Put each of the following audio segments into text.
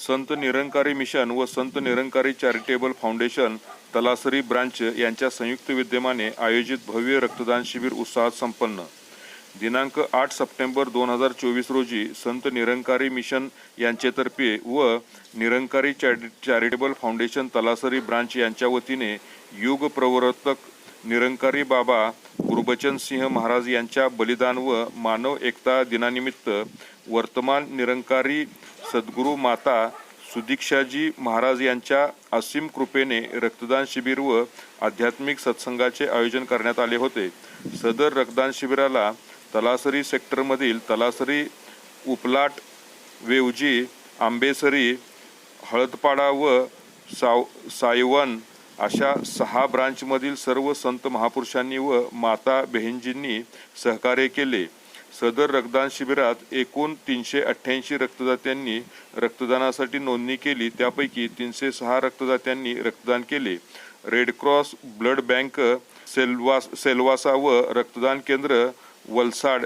Sant Nirankari mission व Sant Nirankari charitable foundation Talasari branch यांच्या संयुक्त विद्यमाने आयोजित भव्य रक्तदान शिबिर उत्साहात संपन्न. दिनांक आठ सप्टेंबर दोन हजार चोवीस रोजी संत निरंकारी मिशन यांचेतर्फे व निरंकारी चॅरि चॅरिटेबल फाउंडेशन तलासरी ब्रांच यांच्या वतीने योग प्रवर्तक निरंकारी बाबा गुरुबचन सिंह महाराज यांच्या बलिदान व मानव एकता दिनानिमित्त वर्तमान निरंकारी सद्गुरू माता सुदीक्षाजी महाराज यांच्या असीम कृपेने रक्तदान शिबिर व आध्यात्मिक सत्संगाचे आयोजन करण्यात आले होते. सदर रक्तदान शिबिराला तलासरी सेक्टरमधील तलासरी उपलाट वेवजी आंबेसरी हळदपाडा व साव सायवन अशा सहा ब्रांचमधील सर्व संत महापुरुषांनी व माता बहिणजींनी सहकार्य केले. सदर रक्तदान शिबिरात एकूण तीनशे अठ्ठ्याऐंशी रक्तदात्यांनी रक्तदानासाठी नोंदणी केली. त्यापैकी तीनशे सहा रक्तदात्यांनी रक्तदान केले. Red cross blood bank Silvassa Silvassa व रक्तदान केंद्र वलसाड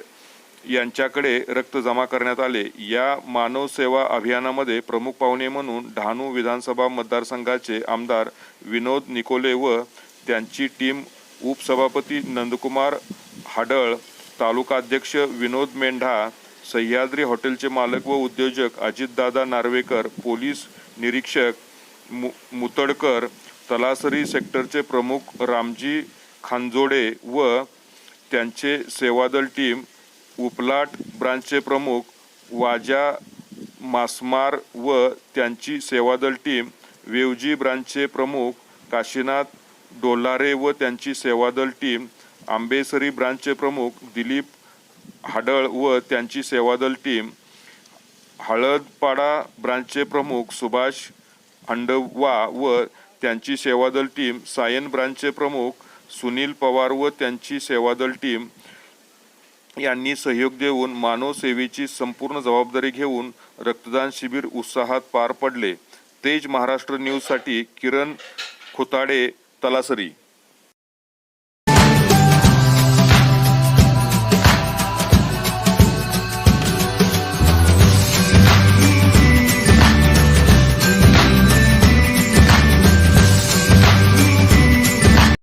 यांच्याकडे रक्त जमा करण्यात आले. या मानव सेवा अभियानामध्ये प्रमुख पाहुणे म्हणून डहाणू विधानसभा मतदारसंघाचे आमदार विनोद निकोले व त्यांची टीम उपसभापती नंदकुमार हाडळ तालुकाध्यक्ष विनोद मेंढा सह्याद्री हॉटेलचे मालक व उद्योजक अजितदादा नार्वेकर पोलीस निरीक्षक मु मुतडकर तलासरी सेक्टरचे प्रमुख रामजी खांजोडे व त्यांचे सेवादल टीम उपलाट ब्रांचचे प्रमुख वाजा मासमार व त्यांची सेवादल टीम वेवजी ब्रांचचे प्रमुख काशीनाथ डोलारे व त्यांची सेवादल टीम आंबेसरी ब्रांचचे प्रमुख दिलीप हाडळ व त्यांची सेवादल टीम हळदपाडा ब्रांचचे प्रमुख सुभाष अंडवा व त्यांची सेवादल टीम सायन ब्रांचचे प्रमुख सुनील पवार व त्यांची सेवादल टीम यांनी सहयोग देऊन मानव सेवेची संपूर्ण जबाबदारी घेऊन रक्तदान शिबिर उत्साहात पार पडले. तेज महाराष्ट्र न्यूजसाठी किरण खुताडे तलासरी.